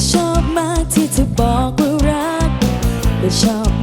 ก็ชอบมากที่จะบอกว่ารักและชอบ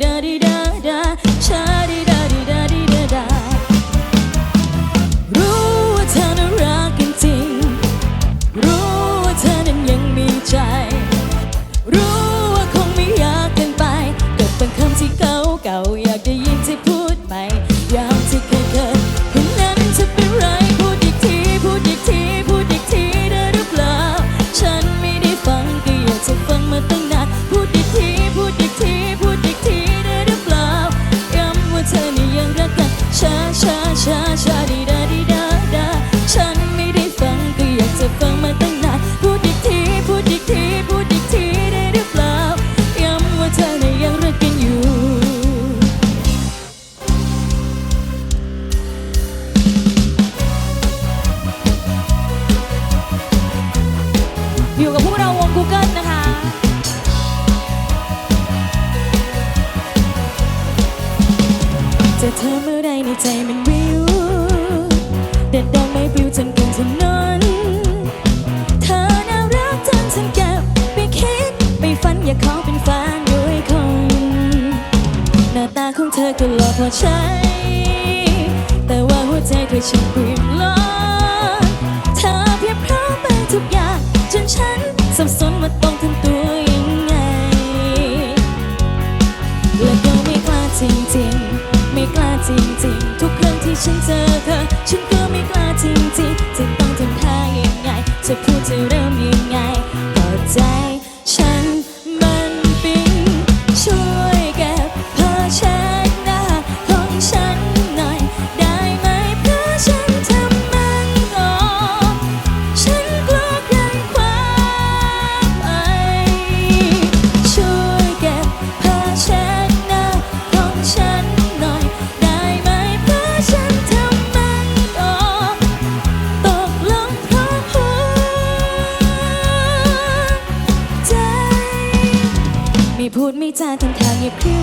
da dee da อเธอเมื่อใดในใจมันวิวเด็ดดอกไม้ปลิวจนกลงถนนเธอน่ารักจนฉันเก็บไปคิดไปฝันอยากขอเป็นแฟนด้วยคน หน้าตาของเธอก็หลอกว่าใช่แต่ว่าหัวใจเธอฉันปริ่มล้น จะพูดจะเริ่มยังไงก็ใจฉัน จาจนทางเงียบครึ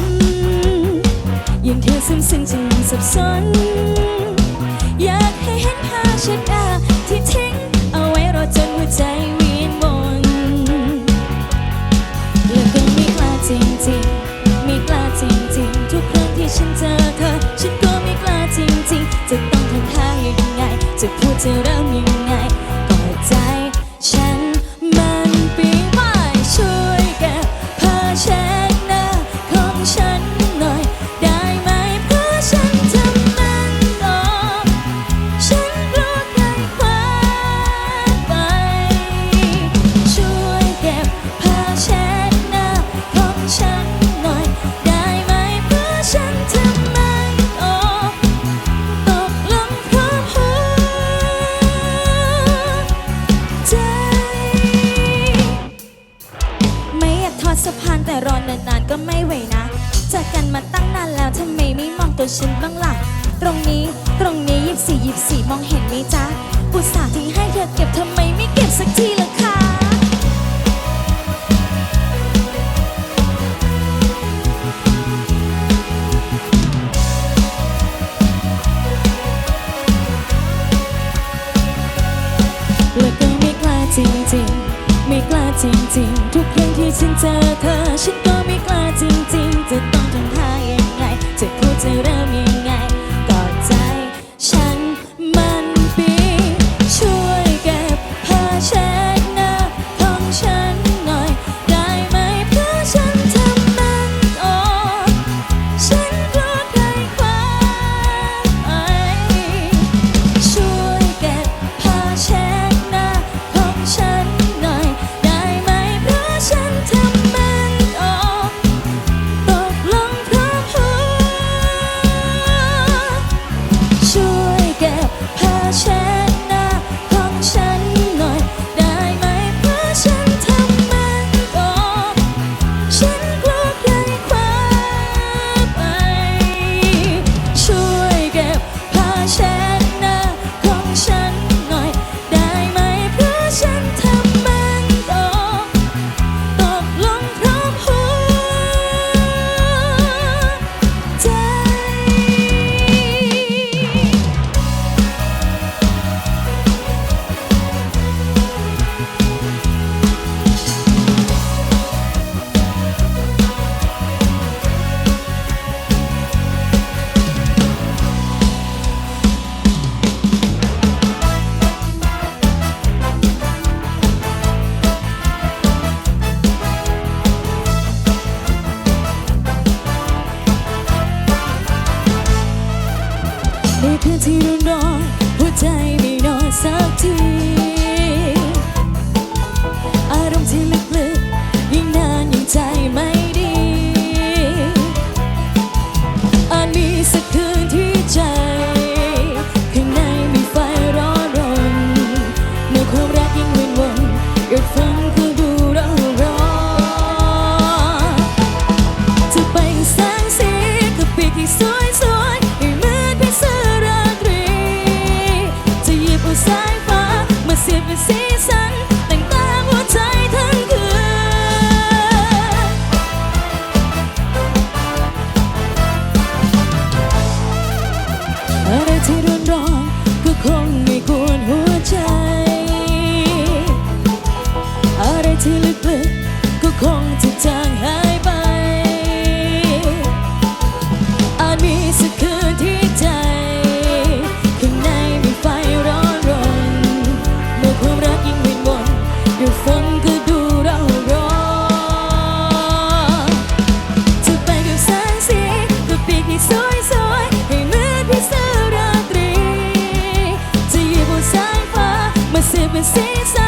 บสี่ยิบสี่มองเห็นไหมจ๊ะอุตส่าห์ที่ให้เธอเก็บทำไมไม่เก็บสักทีล่ะคะแล้วก็ไม่กล้าจริงๆ ไม่กล้าจริงๆ ทุกครั้งที่ฉันเจอเธอ ฉันก็ไม่กล้าจริงๆ เพื่อที่เรานอนหัวใจไม่นอนสักทีอารมณ์ที่ลึกๆยิ่งนานยิ่งใจไม่ดี sempre sincero